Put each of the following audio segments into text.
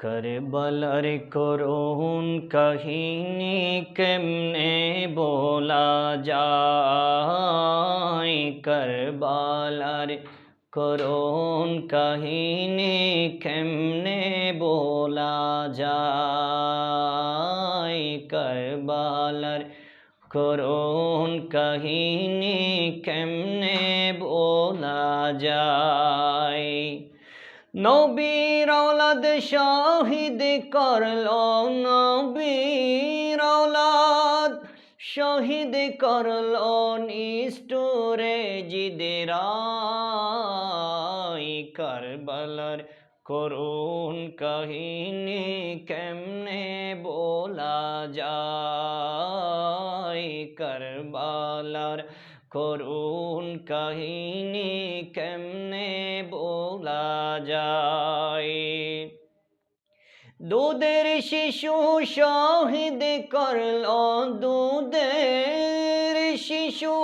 করবলার করুণ কাহিনী কেমনে বলা যায় করবালার করুণ কাহিনী কেমনে বলা যায় করবালার করুণ কাহিনী কেমনে বলা যায় নবীর ওলাদ শহীদ করল, নবীর ওলাদ শহীদ করল নিষ্ঠুরে জিদেরাই কারবালার করুণ কাহিনী কেমনে বলা যায়? কারবালার করুণ কাহিনী কেমনে বলা যায়? দুধের শিশু শহীদ করল দুধের শিশু।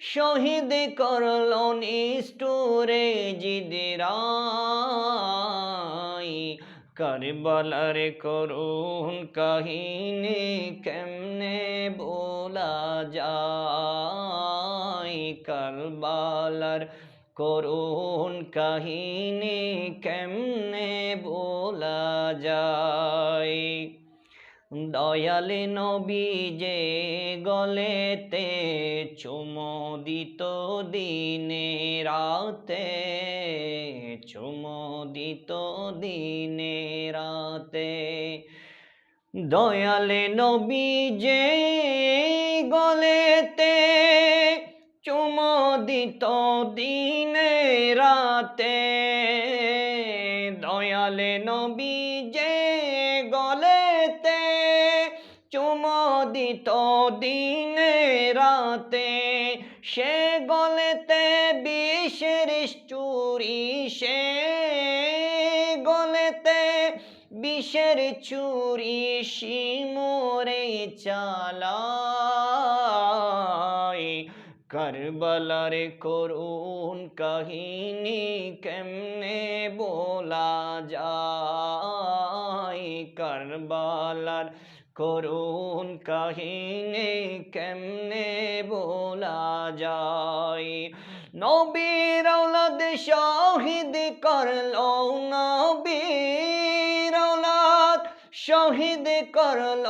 শহীদ করল নিষ্ঠুরে জিদিরাই কারবালার করুণ কাহিনী কেমনে বলা যায় কারবালার করুণ কাহিনী কেমনে বলা যায় দয়ালে নবী যে গলেতে চুমো দিত দিনে রাতে চুমো দিত দিনে রাতে। দয়ালে নবী যে গলেতে চুমোদিত দিনে রাতে। দয়ালে নবী যে দিত দিনে রাতে সে গলেতে বিষের চুরি, সে গলেতে বিষের চুরি, শিমোরে চালাই কারবালার করুন কাহিনী কেমনে বলা যায়? কারবালার করুণ কাহিনী কেমনে বলা যায়? নবীর ওলাদ শহীদ করল নবীর ওলাদ শহীদ করল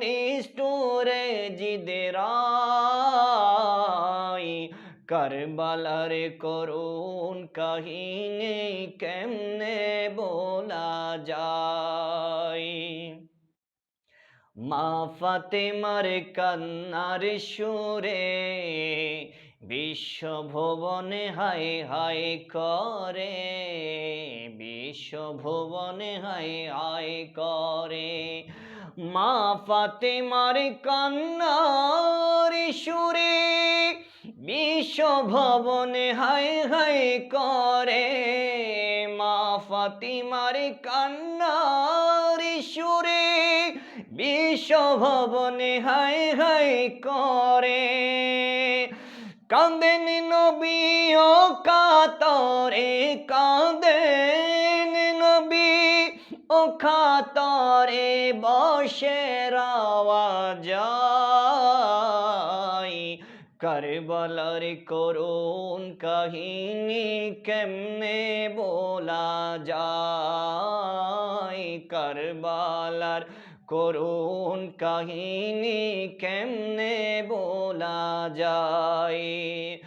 নিষ্ঠুরে জিদেরাই কারবালার করুন কাহিনী কেমনে বলা যায়? মা ফাতেমার কান্নার সুরে বিশ্বভুবনে হায় হায় করে, বিশ্বভুবনে হায় হায় করে। মা ফাতেমার কান্নার সুরে বিশ্বভবনে হায় হাই করে। মা ফাতিমার কান্নার সুরে বিশ্বভবনে হায় হায় করে। কাঁদেন নবী, ও কাতরে কাঁদেন নবী, ও খাতরে বসে রাওয়া যায় কারবালার করুণ কাহিনী কেমনে বলা যায়? কারবালার করুণ কাহিনী কেমনে বলা যায়?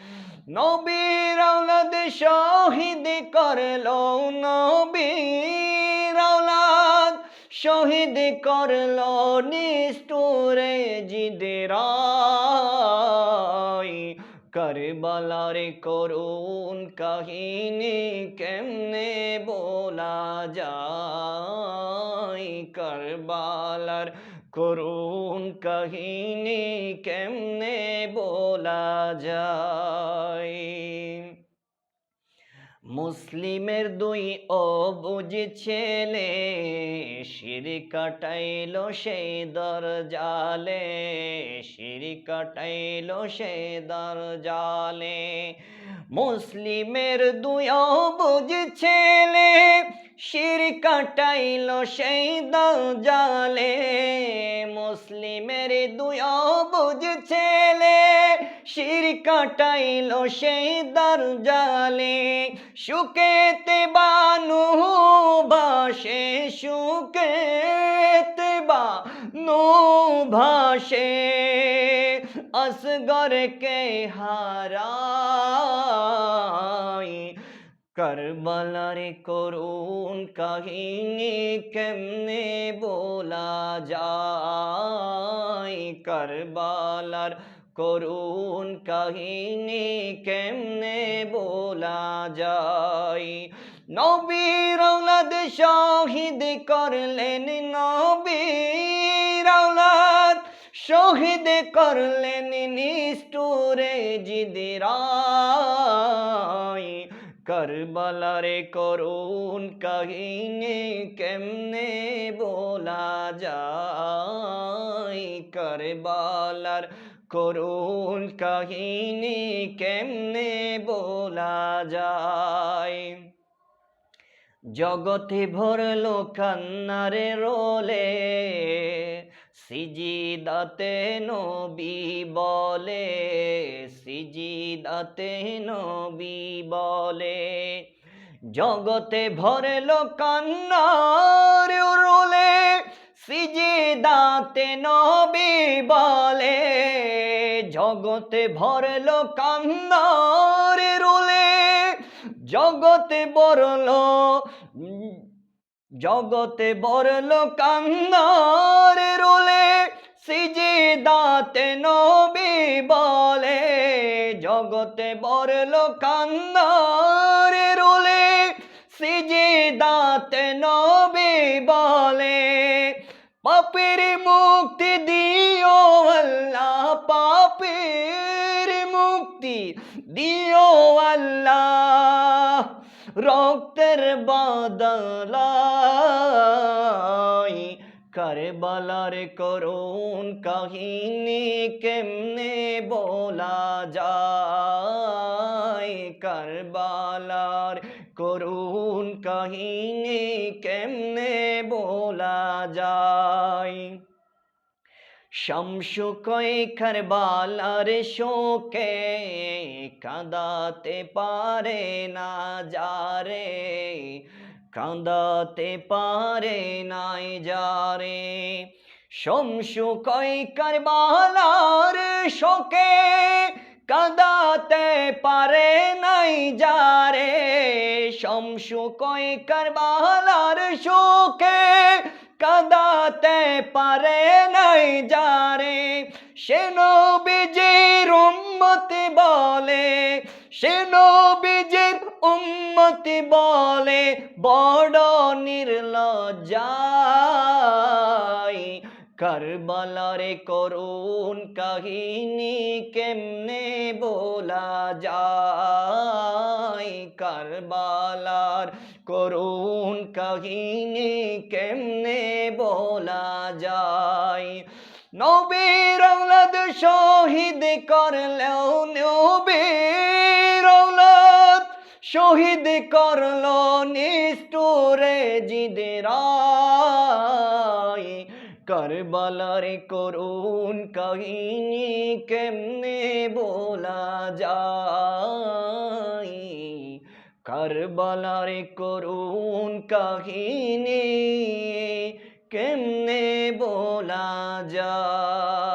নবীর আওলাদ শহীদ করল নবীর আওলাদ, শহীদ করল নিষ্ঠুরে জিদেরাই। কারবালার করুন কাহিনী কেমনে বলা যায়? কারবালার করুণ কাহিনী কেমনে বলা যায়? মুসলিমের দুই অবুজ ছেলে শির কাটাইল সেই দরজালে, শির কাটাইল সেই দরজালে। মুসলিমের দুই অবুজ ছেলে শির কাটাইল সেই দল জালে মুসলিমের দুই অবুজ ছেলে। শির কাটাইল সেই দর জালে সুকেতে বানু ভাসে, সুকেতে বানু ভাসে। আসগরকে হারাই করবলার করুন কাহিনী কেমনে বলা যায় করবালার করুন কাহিনী কেমনে বলা যায় নবীর ঔলাদ শহীদ করলেন নবীর ঔলাদ শহীদ করলেন নিষ্ঠুরে জিদিরাই করবলারে করুণ কাহিনী কেমনে বলা যায়? করবালার করুণ কাহিনী কেমনে বলা যায়? জগতে ভরলো কান্নারে রোলে সিজিদাতে নবী বলে, সিজিদাতে নবী বলে, জগতে ভরলো কান্নার রোলে সিজিদাতে নবী বলে, জগতে ভরলো কান্নার রোলে জগতে বরলো জগতে বরলো কান্নার রোলে সিজি দাতে নবী বলে। জগতে বরলো কান্নার রোলে সিজি দাতে নবী বলে। পাপের মুক্তি দিও আল্লাহ, পাপের মুক্তি দিও আল্লাহ। রক্তের বদলাই কারবালার করুন কাহিনী কেমনে বলা যায়? কারবালার করুন কাহিনী কেমনে বলা যায়? শামসু কয় কারবালার শোকে কাঁদাতে পারে না যারে, কাঁদাতে পারে নাই যারে। শমসু কয় কারবালার শোকে কাঁদাতে পারে নাই যারে। শমসু কয় কারবালার শোকে কাঁদাতে পারে নাই যারে। সে নবীজির উম্মতি বলে, সে নবীজির উম্মতি বলে, বড় নির্লজ্জাই কারবালারে করুণ কাহিনী কেমনে বলা যায়? কারবালার করুণ কাহিনী কেমনে বলা যায়? নবীর ঔলাদ শহীদ করলেও নবীর ঔলাদ শহীদ করল নিষ্ঠুরে জিদেরাই কারবালার করুণ কাহিনী কেমনে বলা যায়? কারবালার করুন কাহিনী কেমনে বলা যায়?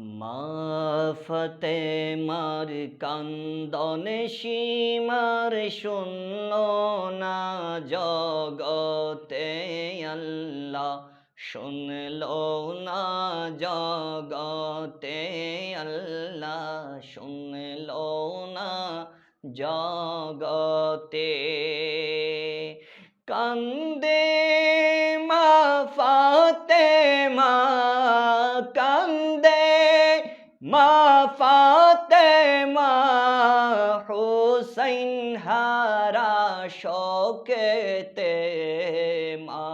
মা ফতে মার কান্দন সীমার শূন্য না জগতে আল্লাহ শুনল না জগতে আল্লাহ শুনল না জগতে। কান্দে মা ফাতে মা কান্দে মা ফাতে মা হুসাইন হারা শোকেতে মা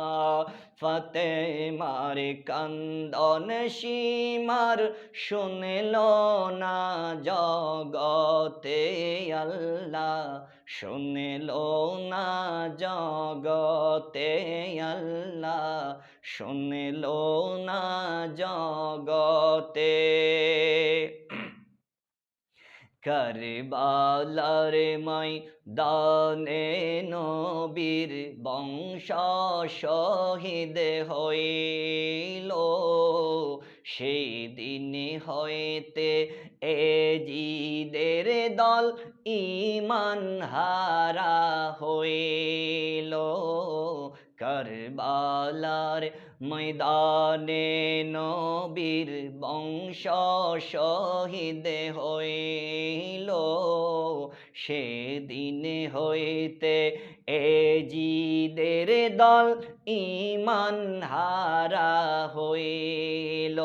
ফতে মার কান্দন সীমার শুনল না জগতে আল্লাহ। শুনল না জগতে আল্লাহ। শুনল না জগতে করবালার মাই দানে নবীর বংশ শহীদ হইল। সেই দিন হইতে এ জিদের দল ইমান হারা হইল। করবালার ময়দানে নবীর বংশ শহীদ হইল। সেদিন হইতে এ জিদের দল ইমান হারা হইল।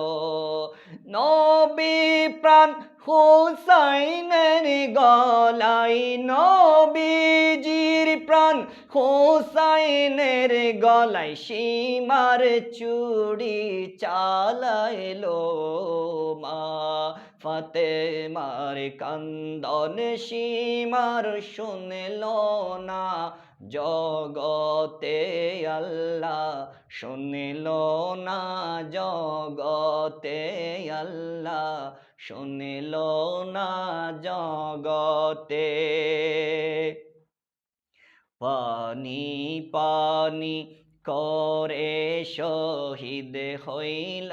নবী প্রাণ হুসাইনের গলাই নবীজির প্রাণ হুসাইনের গলাই সীমার চুড়ি চালাইলো মা। ফতে মার কান্দন সীমার শুনল না। জগতে আল্লাহ শুনল না, জগতে আল্লাহ শুনল না, জগতে। পানি পানি করে শহীদ হইল,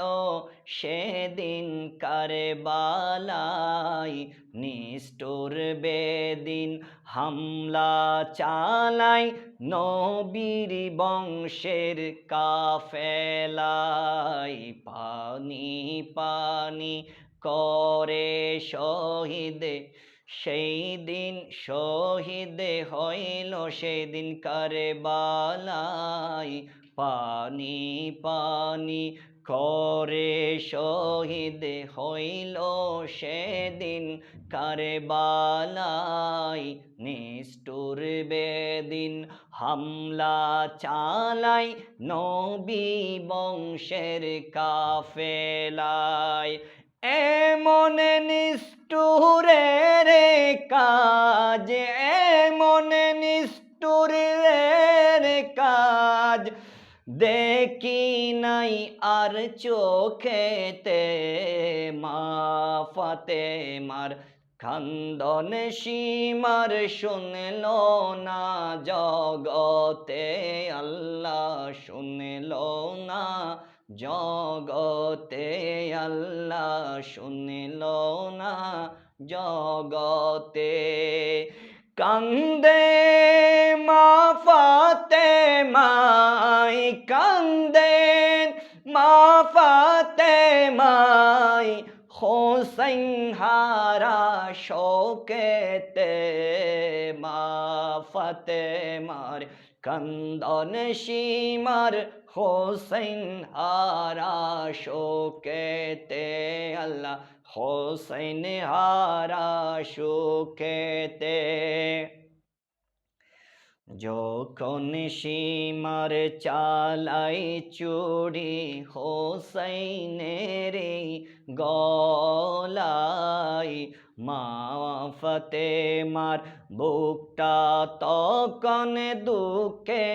সেদিন কারবালাই নিষ্ঠুর বেদিন হামলা চালাই নবীর বংশের কাফেলাই পানি পানি, করে শহীদ সেই দিন শহীদ হইল, সেদিন কারে বালাই পানি পানি করে শহীদ হইল, সেদিন কারে বালাই নিষ্ঠুর বেদিন হামলা চালাই নবী বংশের কাফেলায়। এমন নিষ্ঠুরের কাজ এমন নিষ্ঠুরের কাজ। দেখি নাই আর চোখেতে মা ফাতে মার। খান্দন সীমার শুনল না জগতে, আল্লাহ শুনল না জগতে, আল্লাহ শুনল না জগতে কান্দে মা ফাতে মাই, কান্দে মা ফাতে মাই, হোসেন হারা শোকেতে মা ফাতে মার, কান্দন সীমার হোসেন হারা শোকেতে, আল্লাহ হোসেন হারা শোকেতে যখন সীমার চালাই চুরি হোসাইনের গলাই মা ফতে মার বুকটা তখন দুঃখে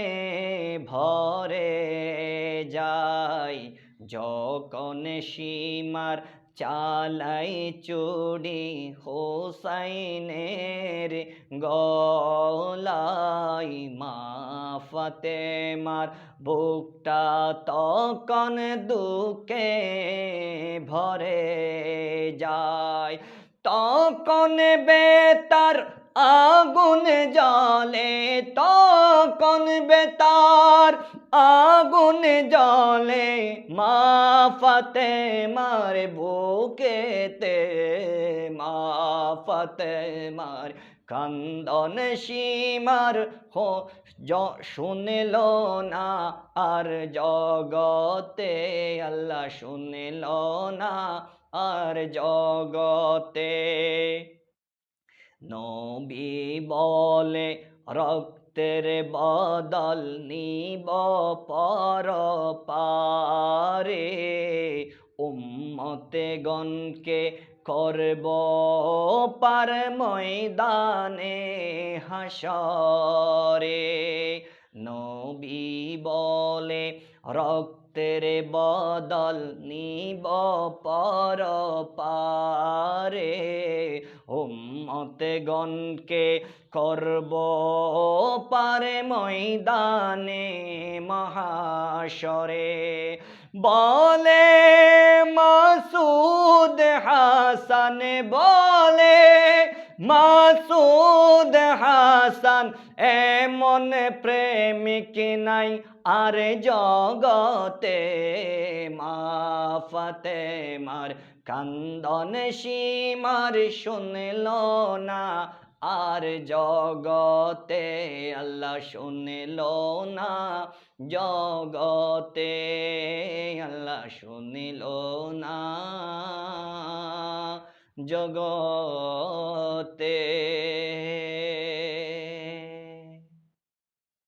ভরে যায়। যখন সীমার চালাই চুড়ি হোসাইনের গলাই মা ফাতেমার বুকটা তখন দুকে ভরে যায়। তখন বেতার আগুন জলে তখন বেতার, আগুন জলে মা ফতে মার বুকেতে মা ফতে মার কান্দন সীমার হো শুনল না আর জগতে, আল্লাহ শুনল না আর জগতে। নবী বলে, রক্তের বদল নিব পর পারে। উম্মতে গণকে করব পার ময়দানে হাসরে। নবী বলে, রক্তের বদল নিব পর পারে। উম্মতে গণকে করব পারে ময়দানে মহাশরে। বলে মাসুদ হাসান, বলে মাসুদ হাসান, এমন প্রেমিক নাই আর জগতে মা ফতে মার কান্দন সীমার শুনল না আর জগতে আল্লাহ শুনল না জগতে আল্লাহ শুনিল না জগতে